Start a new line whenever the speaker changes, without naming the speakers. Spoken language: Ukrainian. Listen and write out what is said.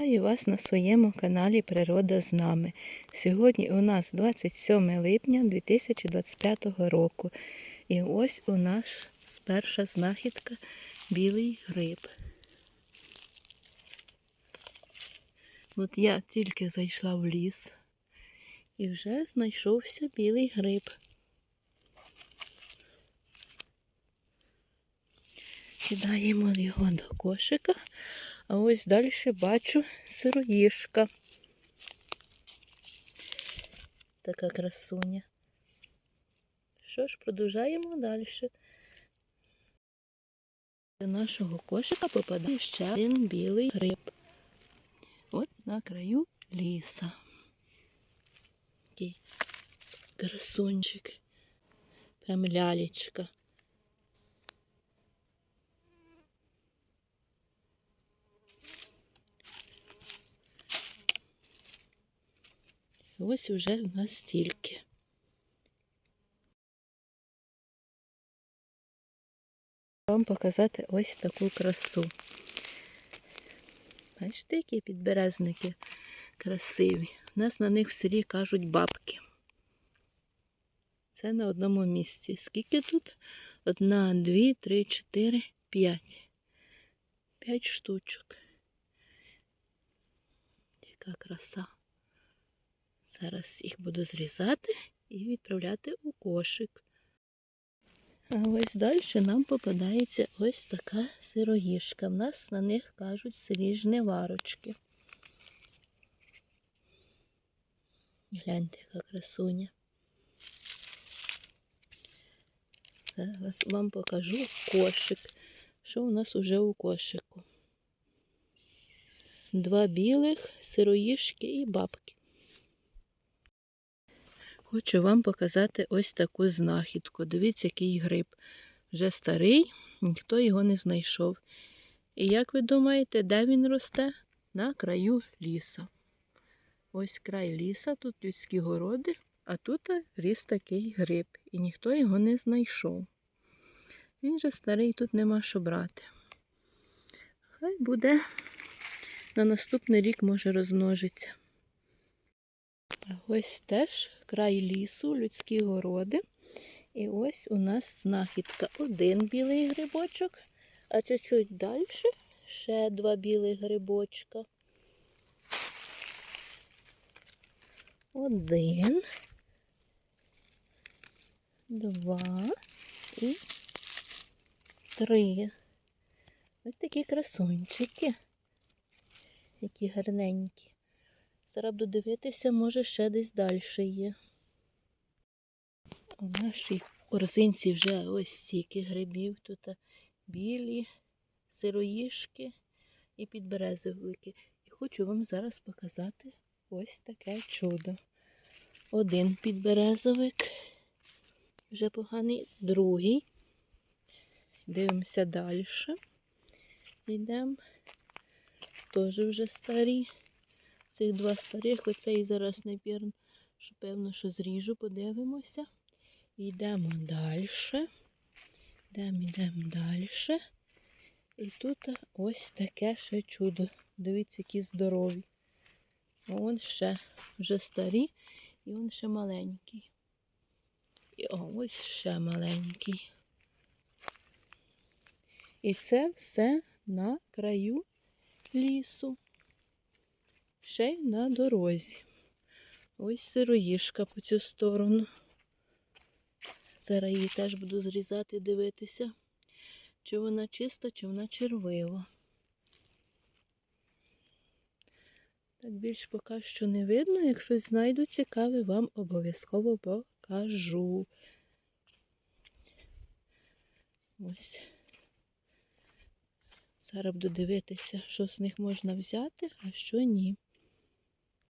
Вітаю вас на своєму каналі Природа з нами. Сьогодні у нас 27 липня 2025 року. І ось у нас перша знахідка білий гриб. От я тільки зайшла в ліс і вже знайшовся білий гриб. Кидаємо його до кошика. А ось далі бачу сироїшка. Така красуня. Що ж, продовжаємо далі. До нашого кошика попадає ще один білий гриб. От на краю ліса. Такий красунчик. Прям лялечка. Ось вже в нас стільки. Вам показати ось таку красу. Бачите, які підберезники красиві. У нас на них в селі кажуть бабки. Це на одному місці. Скільки тут? Одна, дві, три, чотири, п'ять. П'ять штучок. Яка краса. Зараз їх буду зрізати і відправляти у кошик. А ось далі нам попадається ось така сироїшка. В нас на них кажуть селі жниварочки. Гляньте, яка красуня. Зараз вам покажу кошик. Що у нас уже у кошику? Два білих, сироїшки і бабки. Хочу вам показати ось таку знахідку. Дивіться, який гриб. Вже старий, ніхто його не знайшов. І як ви думаєте, де він росте? На краю ліса. Ось край ліса, тут людські городи, а тут ріс такий гриб. І ніхто його не знайшов. Він же старий, тут нема що брати. Хай буде на наступний рік може розмножиться. Ось теж край лісу, людські городи. І ось у нас знахідка. Один білий грибочок, а чуть-чуть далі ще два білих грибочка. Один, два і три. Ось такі красунчики, які гарненькі. Зараз буду дивитися, може ще десь далі є. У нашій корзинці вже ось стільки грибів. Тут білі, сироїшки і підберезовики. І хочу вам зараз показати ось таке чудо. Один підберезовик, вже поганий, другий. Дивимося далі. Йдемо. Теж вже старі цих два старих, оцей зараз напірно, що певно, що зріжу, подивимося. Йдемо далі. Йдемо, йдемо далі. І тут ось таке ще чудо. Дивіться, які здорові. Вон ще вже старі і он ще маленький. І ось ще маленький. І це все на краю лісу ще й на дорозі. Ось сироїшка по цю сторону. Зараз її теж буду зрізати, дивитися, чи вона чиста, чи вона червива. Так більш поки що не видно. Якщо знайду цікаве, вам обов'язково покажу. Ось. Зараз буду дивитися, що з них можна взяти, а що ні.